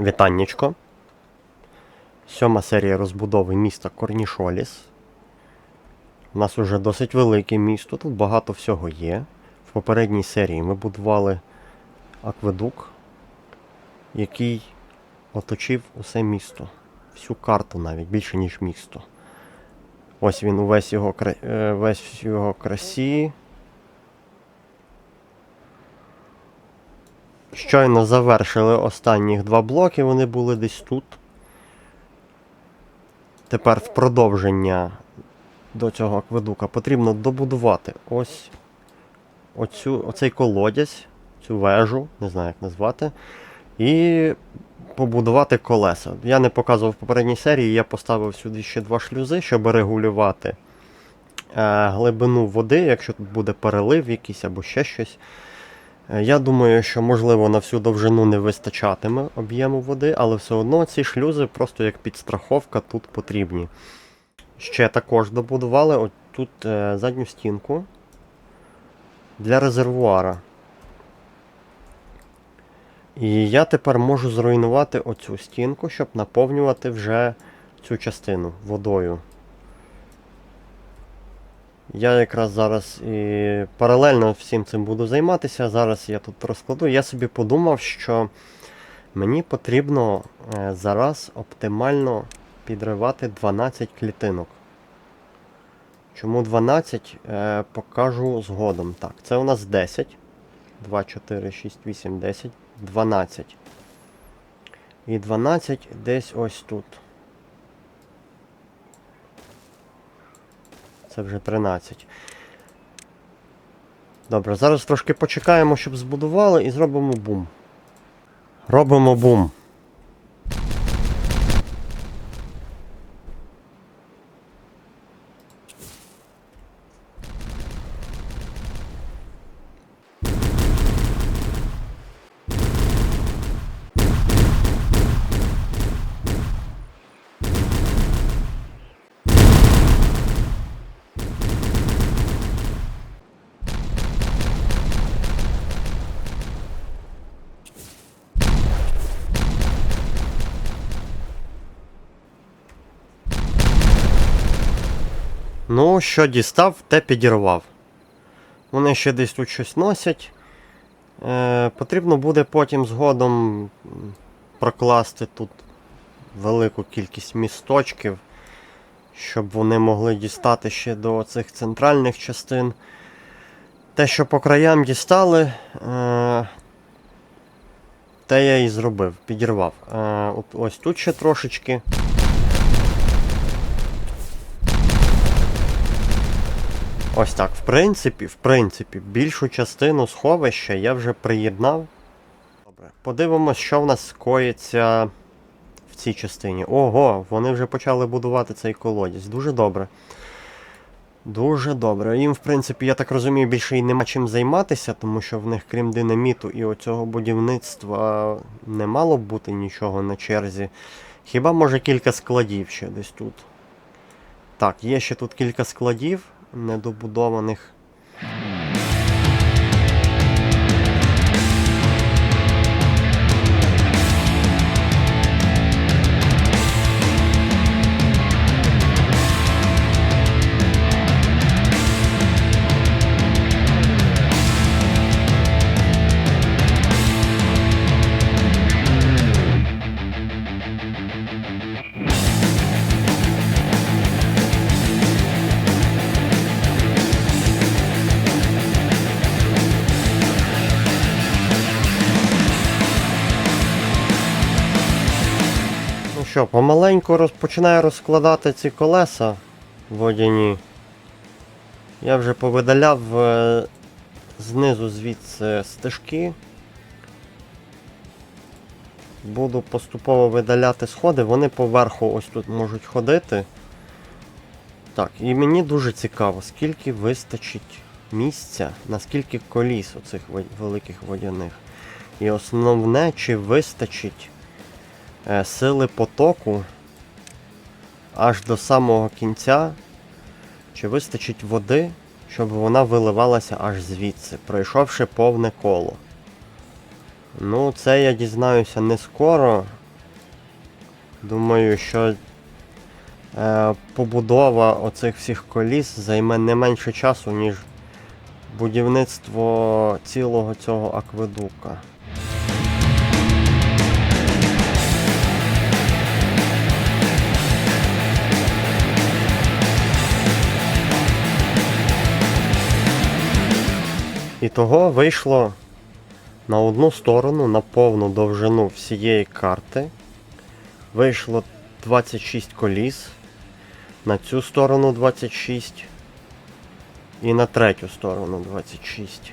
Вітаннячко. Сьома серія розбудови міста Корнішоліс. У нас уже досить велике місто, тут багато всього є. В попередній серії ми будували акведук, який оточив усе місто. Всю карту навіть більше, ніж місто. Ось він увесь його, е, весь його красі. Щойно завершили останніх два блоки, вони були десь тут. Тепер в продовження до цього акведука потрібно добудувати ось оцю, оцей колодязь, цю вежу, не знаю як назвати, і побудувати колеса. Я не показував в попередній серії, я поставив сюди ще два шлюзи, щоб регулювати е, глибину води, якщо тут буде перелив якийсь або ще щось. Е, Я думаю, що можливо на всю довжину не вистачатиме об'єму води, але все одно ці шлюзи просто як підстраховка тут потрібні. Ще також добудували от тут е, задню стінку для резервуара. І я тепер можу зруйнувати оцю стінку, щоб наповнювати вже цю частину водою. Я якраз зараз і паралельно всім цим буду займатися. Зараз я тут розкладу. Я собі подумав, що мені потрібно е, зараз оптимально підривати 12 клітинок. Чому 12? Е, покажу згодом. Так, це у нас 10. 2, 4, 6, 8, 10, 12. І 12 десь ось тут. Це вже 13. Добре, зараз трошки почекаємо, щоб збудували, і зробимо бум. Робимо бум. Ну, що дістав, те підірвав. Вони ще десь тут щось носять. Е, потрібно буде потім згодом прокласти тут велику кількість місточків, щоб вони могли дістати ще до цих центральних частин. Те, що по краям дістали, е, те я і зробив, підірвав. Е, ось тут ще трошечки. Ось так, в принципі, в принципі, більшу частину сховища я вже приєднав. Добре, подивимось, що в нас коїться в цій частині. Ого, вони вже почали будувати цей колодязь. Дуже добре. Дуже добре. Їм, в принципі, я так розумію, більше і нема чим займатися, тому що в них, крім динаміту і оцього будівництва, не мало б бути нічого на черзі. Хіба може кілька складів ще десь тут. Так, є ще тут кілька складів недобудованих. Що, помаленьку розпочинаю розкладати ці колеса водяні. Я вже повидаляв е, знизу звідси стежки. Буду поступово видаляти сходи, вони поверху ось тут можуть ходити. Так, і мені дуже цікаво, скільки вистачить місця, наскільки коліс оцих великих водяних. І основне, чи вистачить сили потоку аж до самого кінця, чи вистачить води, щоб вона виливалася аж звідси, пройшовши повне коло. Ну, це я дізнаюся не скоро, Думаю, що е, побудова оцих всіх коліс займе не менше часу, ніж будівництво цілого цього акведука. І того вийшло на одну сторону, на повну довжину всієї карти. Вийшло 26 коліс. На цю сторону 26. І на третю сторону 26.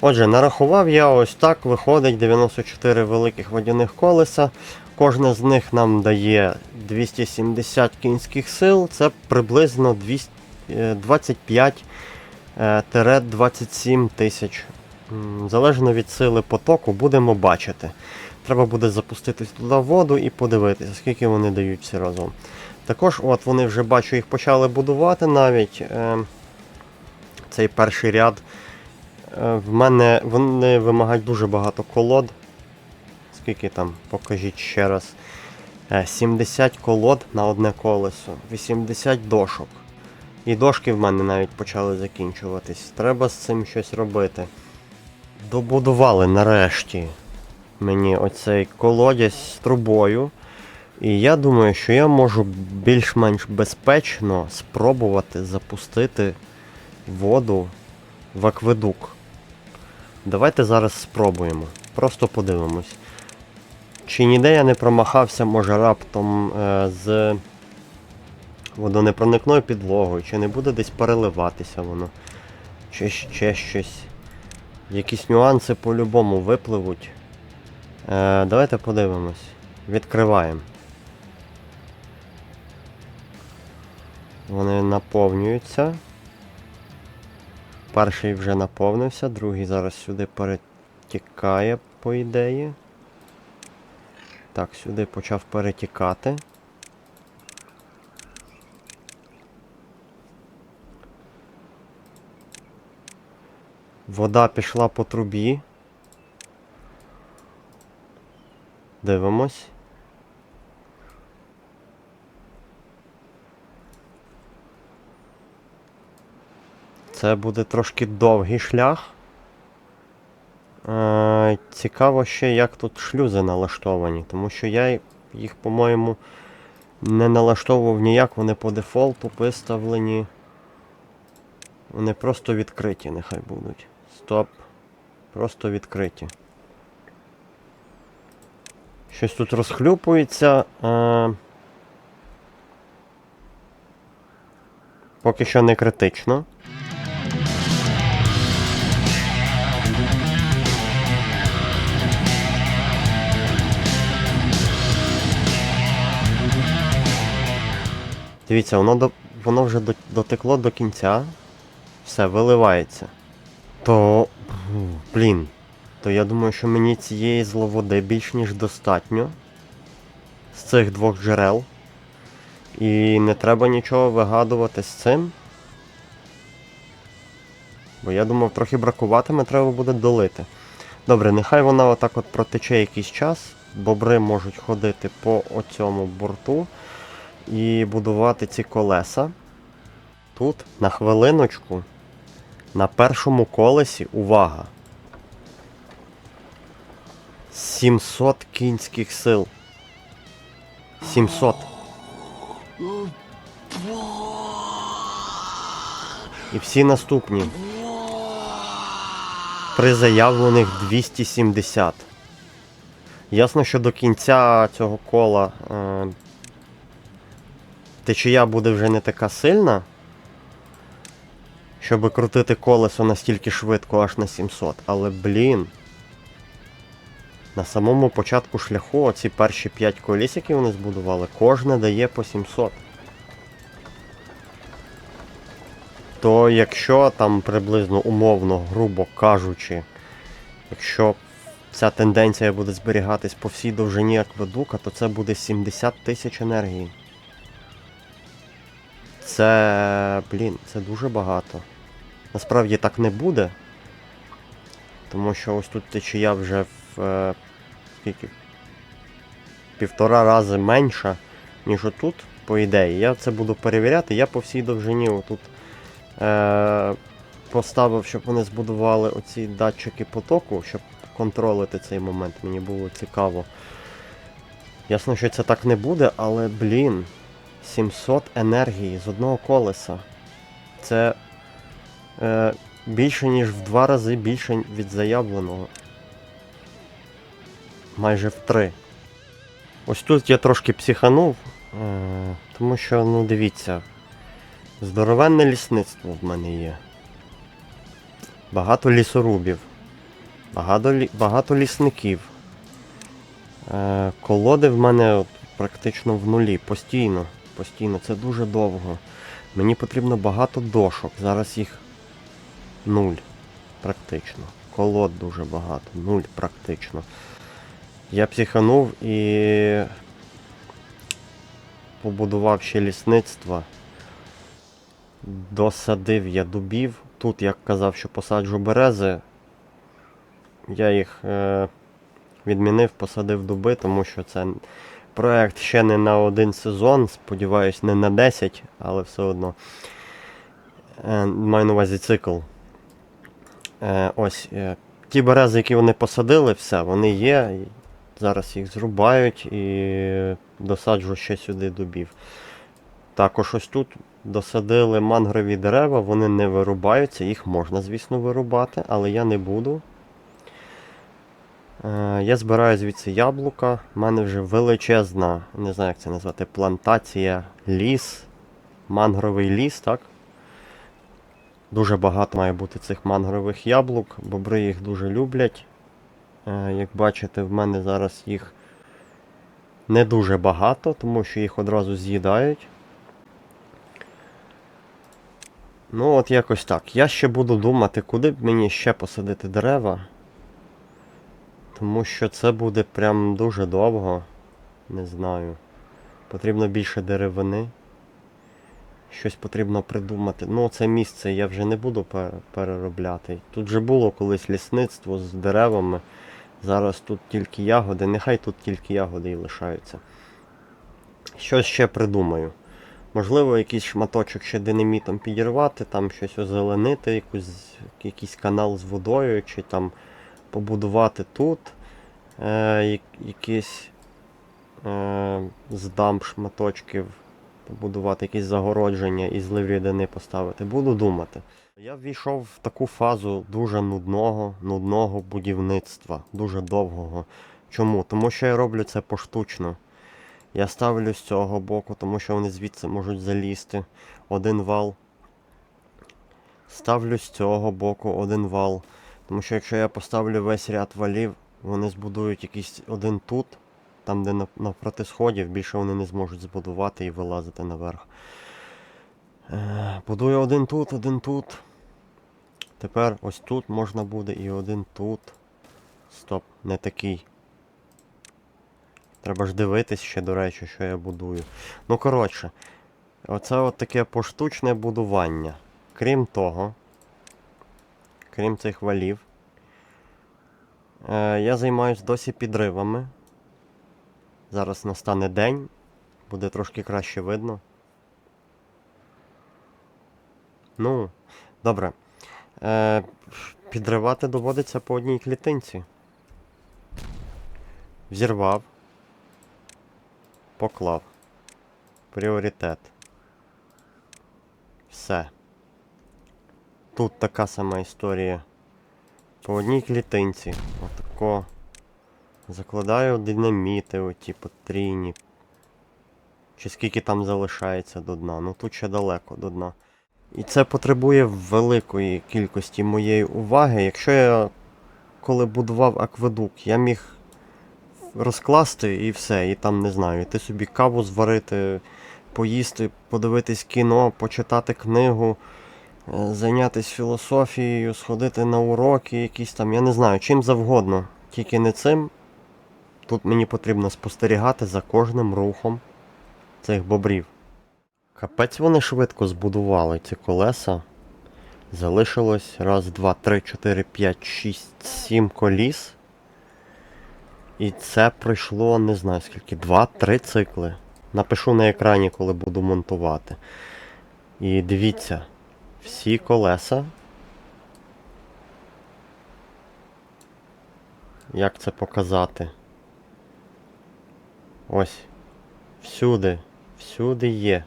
Отже, нарахував я ось так. Виходить 94 великих водяних колеса. Кожне з них нам дає 270 кінських сил. Це приблизно 200, е, 25 е, тире 27 тисяч. Залежно від сили потоку, будемо бачити. Треба буде запустити туди воду і подивитися, скільки вони дають всі разом. Також, от вони вже бачу, їх почали будувати навіть. Е, цей перший ряд. Е, в мене вони вимагають дуже багато колод. Скільки там, покажіть ще раз. Е, 70 колод на одне колесо, 80 дошок. І дошки в мене навіть почали закінчуватись. Треба з цим щось робити. Добудували нарешті мені оцей колодязь з трубою. І я думаю, що я можу більш-менш безпечно спробувати запустити воду в акведук. Давайте зараз спробуємо. Просто подивимось. Чи ніде я не промахався, може раптом е, з водонепроникною підлогою, чи не буде десь переливатися воно, чи ще щось. Якісь нюанси по-любому випливуть. Е, давайте подивимось. Відкриваємо. Вони наповнюються. Перший вже наповнився, другий зараз сюди перетікає, по ідеї. Так, сюди почав перетікати. Вода пішла по трубі. Дивимось. Це буде трошки довгий шлях. Е, цікаво ще, як тут шлюзи налаштовані, тому що я їх, по-моєму, не налаштовував ніяк, вони по дефолту виставлені. Вони просто відкриті, нехай будуть. Стоп. Просто відкриті. Щось тут розхлюпується. Е, поки що не критично. Дивіться, воно, до, воно вже до, дотекло до кінця. Все, виливається. То. Блін. То я думаю, що мені цієї зловоди більш ніж достатньо. З цих двох джерел. І не треба нічого вигадувати з цим. Бо я думав, трохи бракуватиме, треба буде долити. Добре, нехай вона отак от протече якийсь час. Бобри можуть ходити по оцьому борту і будувати ці колеса. Тут на хвилиночку, на першому колесі, увага. 700 кінських сил. 700. І всі наступні. При заявлених 270. Ясно, що до кінця цього кола е, течія буде вже не така сильна, щоб крутити колесо настільки швидко аж на 700. Але, блін. На самому початку шляху оці перші 5 коліс, які вони збудували, кожне дає по 700. То якщо там приблизно умовно, грубо кажучи, якщо ця тенденція буде зберігатись по всій довжині акведука, то це буде 70 тисяч енергії. Це, блін, це дуже багато. Насправді так не буде. Тому що ось тут течія вже в. Е, скільки? півтора рази менша, ніж отут, по ідеї. Я це буду перевіряти. Я по всій довжині отут е- поставив, щоб вони збудували оці датчики потоку, щоб контролити цей момент. Мені було цікаво. Ясно, що це так не буде, але, блін, 700 енергії з одного колеса. Це е, більше, ніж в два рази більше від заявленого. Майже в три. Ось тут я трошки психанув, е, тому що, ну дивіться, здоровенне лісництво в мене є. Багато лісорубів, багато, багато лісників. Е, колоди в мене от практично в нулі, постійно. Постійно, це дуже довго. Мені потрібно багато дошок. Зараз їх нуль. Практично. Колод дуже багато. Нуль практично. Я психанув і побудував ще лісництво. Досадив я дубів. Тут, як казав, що посаджу берези, я їх е, відмінив, посадив дуби, тому що це проект ще не на один сезон, сподіваюсь, не на 10, але все одно. Е, маю на увазі цикл. Е, ось. Е, ті берези, які вони посадили, все, вони є. Зараз їх зрубають і досаджу ще сюди дубів. Також ось тут досадили мангрові дерева, вони не вирубаються, їх можна, звісно, вирубати, але я не буду. Е, я збираю звідси яблука. У мене вже величезна, не знаю, як це назвати, плантація, ліс, мангровий ліс, так? Дуже багато має бути цих мангрових яблук, бобри їх дуже люблять. Е, Як бачите, в мене зараз їх не дуже багато, тому що їх одразу з'їдають. Ну, от якось так. Я ще буду думати, куди б мені ще посадити дерева. Тому що це буде прям дуже довго. Не знаю. Потрібно більше деревини. Щось потрібно придумати. Ну, це місце я вже не буду переробляти. Тут же було колись лісництво з деревами. Зараз тут тільки ягоди. Нехай тут тільки ягоди і лишаються. Щось ще придумаю. Можливо, якийсь шматочок ще динамітом підірвати, там щось озеленити, якусь, якийсь канал з водою, чи там побудувати тут е, якісь е, з дамб шматочків, побудувати якісь загородження і злив рідини поставити. Буду думати. Я ввійшов в таку фазу дуже нудного, нудного будівництва, дуже довгого. Чому? Тому що я роблю це поштучно. Я ставлю з цього боку, тому що вони звідси можуть залізти. Один вал. Ставлю з цього боку один вал. Тому що якщо я поставлю весь ряд валів, вони збудують якийсь один тут, там де нав- навпроти сходів, більше вони не зможуть збудувати і вилазити наверх. Е, Будую один тут, один тут. Тепер ось тут можна буде і один тут. Стоп, не такий. Треба ж дивитись ще, до речі, що я будую. Ну, коротше, оце от таке поштучне будування. Крім того, крім цих валів, е, я займаюсь досі підривами. Зараз настане день, буде трошки краще видно. Ну, добре. Е, підривати доводиться по одній клітинці. Взірвав. Поклав. Пріоритет. Все. Тут така сама історія. По одній клітинці. Отако. Закладаю динаміти, оті потрійні. Чи скільки там залишається до дна. Ну тут ще далеко до дна. І це потребує великої кількості моєї уваги. Якщо я коли будував акведук, я міг розкласти і все, і там не знаю, ти собі каву зварити, поїсти, подивитись кіно, почитати книгу, зайнятися філософією, сходити на уроки якісь там, я не знаю, чим завгодно. Тільки не цим. Тут мені потрібно спостерігати за кожним рухом цих бобрів. Капець вони швидко збудували ці колеса. Залишилось раз, два, три, чотири, п'ять, шість, сім коліс. І це пройшло, не знаю скільки, 2-3 цикли. Напишу на екрані, коли буду монтувати. І дивіться, всі колеса. Як це показати? Ось. Всюди. Всюди є.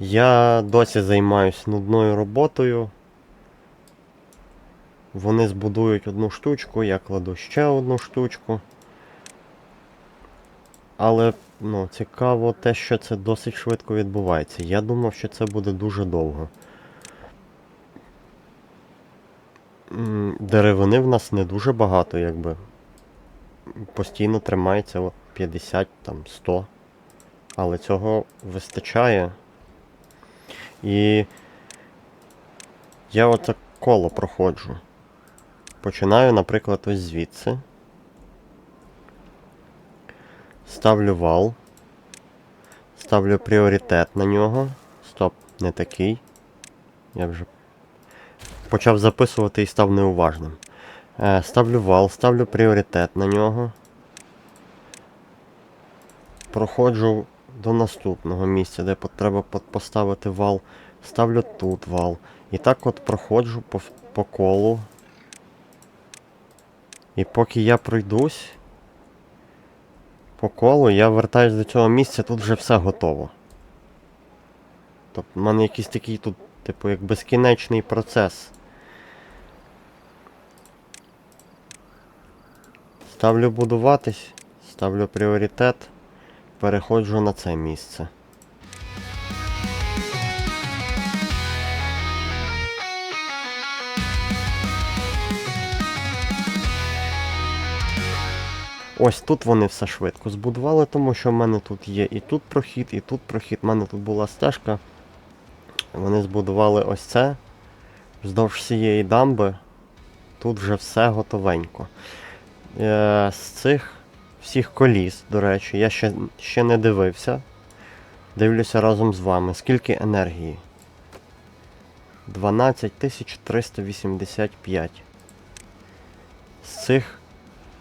Я досі займаюсь нудною роботою. Вони збудують одну штучку, я кладу ще одну штучку. Але ну, цікаво те, що це досить швидко відбувається. Я думав, що це буде дуже довго. Деревини в нас не дуже багато, якби. Постійно тримається 50, там, 100. Але цього вистачає. І я оце коло проходжу. Починаю, наприклад, ось звідси. Ставлю вал. Ставлю пріоритет на нього. Стоп, не такий. Я вже почав записувати і став неуважним. Е, ставлю вал, ставлю пріоритет на нього. Проходжу до наступного місця, де треба поставити вал. Ставлю тут вал. І так от проходжу по, по колу. І поки я пройдусь по колу, я вертаюсь до цього місця, тут вже все готово. Тобто в мене якийсь такий тут, типу, як безкінечний процес. Ставлю будуватись, ставлю пріоритет, переходжу на це місце. Ось тут вони все швидко збудували, тому що в мене тут є і тут прохід, і тут прохід. У мене тут була стежка. Вони збудували ось це. Вздовж всієї дамби. Тут вже все готовенько. Е, з цих всіх коліс, до речі, я ще, ще не дивився. Дивлюся разом з вами. Скільки енергії? 12385. З цих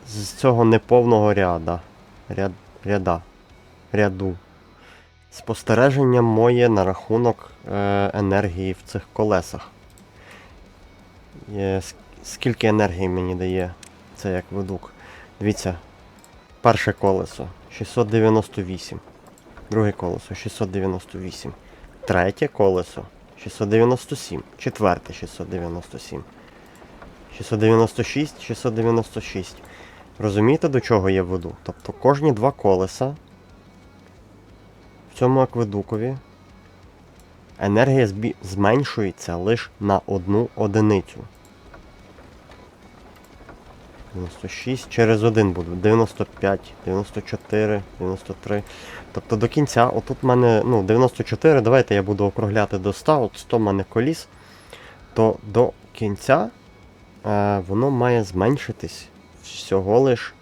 з цього неповного ряда. Ряд, ряда. Ряду. Спостереження моє на рахунок е, енергії в цих колесах. Є, скільки енергії мені дає це як ведук. Дивіться, перше колесо 698. Друге колесо 698. Третє колесо 697. Четверте 697. 696, 696. Розумієте, до чого я веду? Тобто кожні два колеса в цьому акведукові енергія зменшується лише на одну одиницю. 96 через один буду. 95, 94, 93. Тобто до кінця, отут в мене ну, 94, давайте я буду округляти до 100, от 100 в мене коліс, то до кінця е, воно має зменшитись всього лиш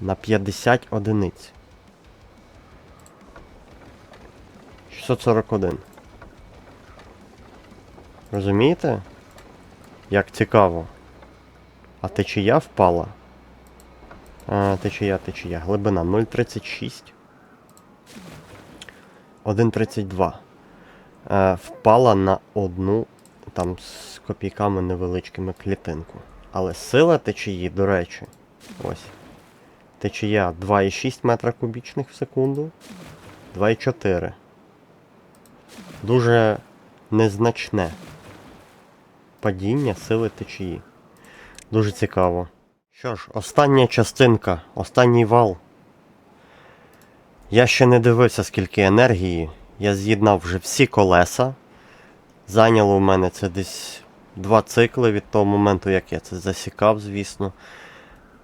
на 50 одиниць. 641. Розумієте? Як цікаво. А течія впала. А, течія, течія. Глибина 0,36. 1,32. Е, впала на одну там з копійками невеличкими клітинку. Але сила течії, до речі, ось. Течія 2,6 метра кубічних в секунду. 2,4. Дуже незначне падіння сили течії. Дуже цікаво. Що ж, остання частинка, останній вал. Я ще не дивився, скільки енергії. Я з'єднав вже всі колеса. Зайняло в мене це десь два цикли від того моменту, як я це засікав, звісно.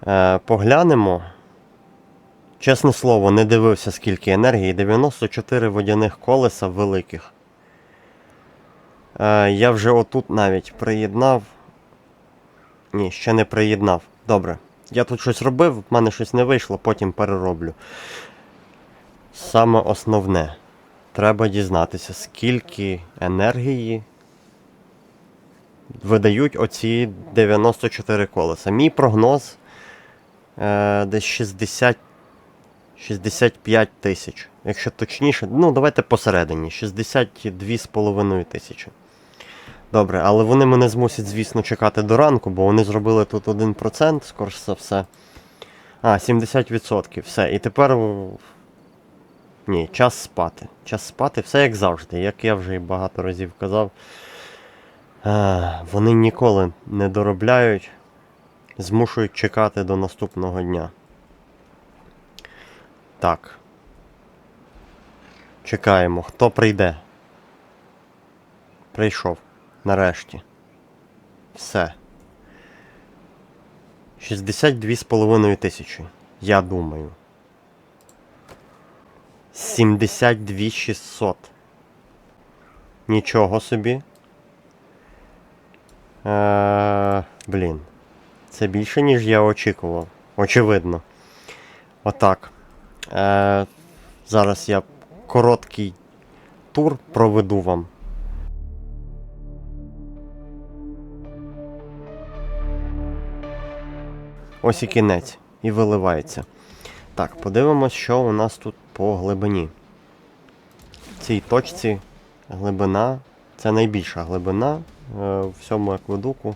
Е, поглянемо. Чесне слово, не дивився, скільки енергії. 94 водяних колеса великих. Е, я вже отут навіть приєднав. Ні, ще не приєднав. Добре. Я тут щось робив, в мене щось не вийшло, потім перероблю. Саме основне. Треба дізнатися, скільки енергії видають оці 94 колеса. Мій прогноз десь 60 65 тисяч. Якщо точніше, ну давайте посередині, 62,5 тисячі. Добре, але вони мене змусять, звісно, чекати до ранку, бо вони зробили тут 1%, скоріш за все. А, 70%. Все. І тепер. Ні, час спати. Час спати, все як завжди. Як я вже і багато разів казав. А, вони ніколи не доробляють, змушують чекати до наступного дня. Так. Чекаємо, хто прийде. Прийшов. Нарешті. Все. 62,5 тисячі. Я думаю. 72 600. Нічого собі. Е, блін. Це більше, ніж я очікував. Очевидно. Отак. Е, зараз я короткий тур проведу вам. Ось і кінець. І виливається. Так, подивимось, що у нас тут по глибині. В цій точці глибина. Це найбільша глибина е, в всьому акведуку.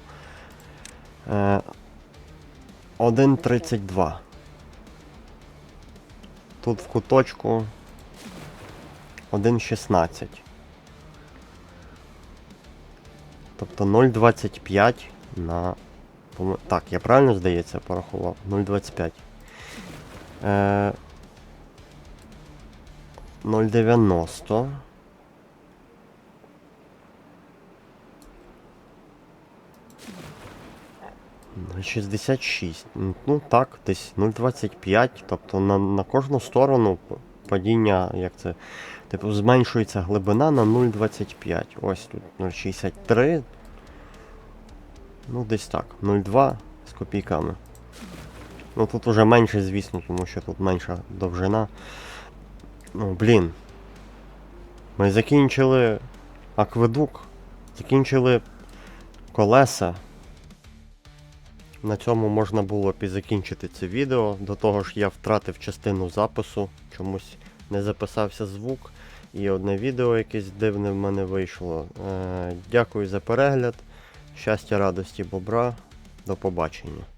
Е, 1,32. Тут в куточку 1,16. Тобто 0,25 на. Так, я правильно здається порахував? 0,25. Е, 0,90. 66. Ну так, десь 0,25. Тобто на, на кожну сторону падіння, як це. Типу, зменшується глибина на 0,25. Ось тут 0,63. Ну, десь так. 0,2 з копійками. Ну тут уже менше, звісно, тому що тут менша довжина. Ну, блін. Ми закінчили акведук, закінчили колеса. На цьому можна було б і закінчити це відео. До того ж я втратив частину запису, чомусь не записався звук. І одне відео якесь дивне в мене вийшло. Е, дякую за перегляд. Щастя, радості, бобра. До побачення.